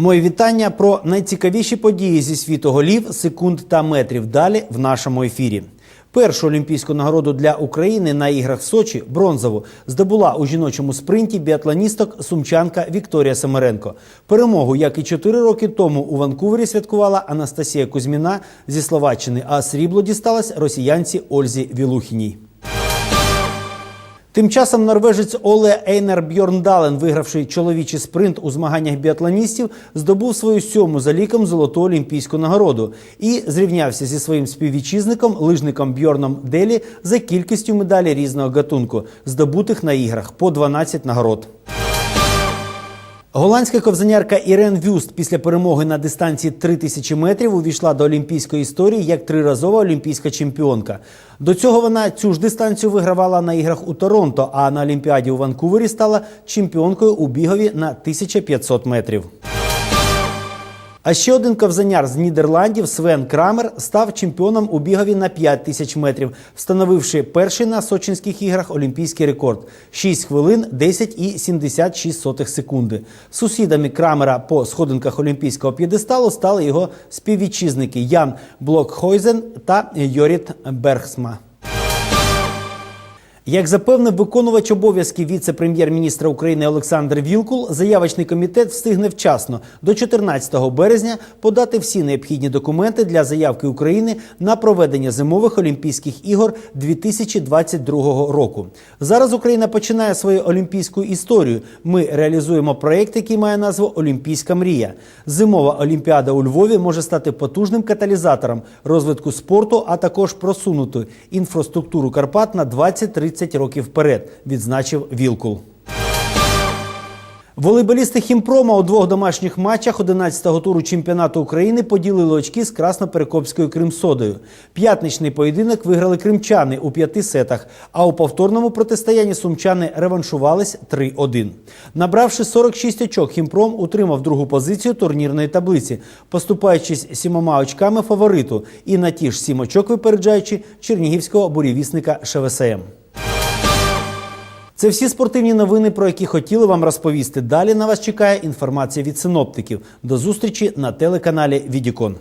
Мої вітання про найцікавіші події зі світу голів, секунд та метрів. Далі в нашому ефірі. Першу олімпійську нагороду для України на іграх в Сочі бронзову здобула у жіночому спринті біатлоністок сумчанка Вікторія Семеренко. Перемогу, як і чотири роки тому у Ванкувері, святкувала Анастасія Кузьміна зі Словаччини, а срібло дісталось росіянці Ользі Вілухіній. Тим часом норвежець Оле Ейнер Бьорндален, вигравши чоловічий спринт у змаганнях біатлоністів, здобув свою сьому за ліком золоту олімпійську нагороду і зрівнявся зі своїм співвітчизником, лижником Бьорном Делі за кількістю медалей різного гатунку, здобутих на іграх по 12 нагород. Голландська ковзанярка Ірен Вюст після перемоги на дистанції 3000 метрів увійшла до олімпійської історії як триразова олімпійська чемпіонка. До цього вона цю ж дистанцію вигравала на іграх у Торонто, а на Олімпіаді у Ванкувері стала чемпіонкою у бігові на 1500 метрів. А ще один ковзаняр з Нідерландів Свен Крамер став чемпіоном у бігові на 5 тисяч метрів, встановивши перший на Сочинських іграх олімпійський рекорд 6 хвилин 10 і 76 сотих секунди. Сусідами Крамера по сходинках олімпійського п'єдесталу стали його співвітчизники Ян Блокхойзен та Йоріт Бергсма. Як запевнив виконувач обов'язків віце-прем'єр-міністра України Олександр Вілкул, заявочний комітет встигне вчасно до 14 березня подати всі необхідні документи для заявки України на проведення зимових Олімпійських ігор 2022 року. Зараз Україна починає свою олімпійську історію. Ми реалізуємо проєкт, який має назву Олімпійська мрія. Зимова олімпіада у Львові може стати потужним каталізатором розвитку спорту, а також просунути інфраструктуру Карпат на 20-30 років вперед, відзначив Вілкул. Волейболісти Хімпрома у двох домашніх матчах 11-го туру чемпіонату України поділили очки з Красноперекопською Кримсодою. П'ятничний поєдинок виграли кримчани у п'яти сетах, а у повторному протистоянні сумчани реваншувались 3-1. Набравши 46 очок, Хімпром утримав другу позицію турнірної таблиці, поступаючись сімома очками фавориту і на ті ж сім очок випереджаючи чернігівського бурєвісника ШВСМ. Це всі спортивні новини, про які хотіли вам розповісти. Далі на вас чекає інформація від синоптиків. До зустрічі на телеканалі Відікон.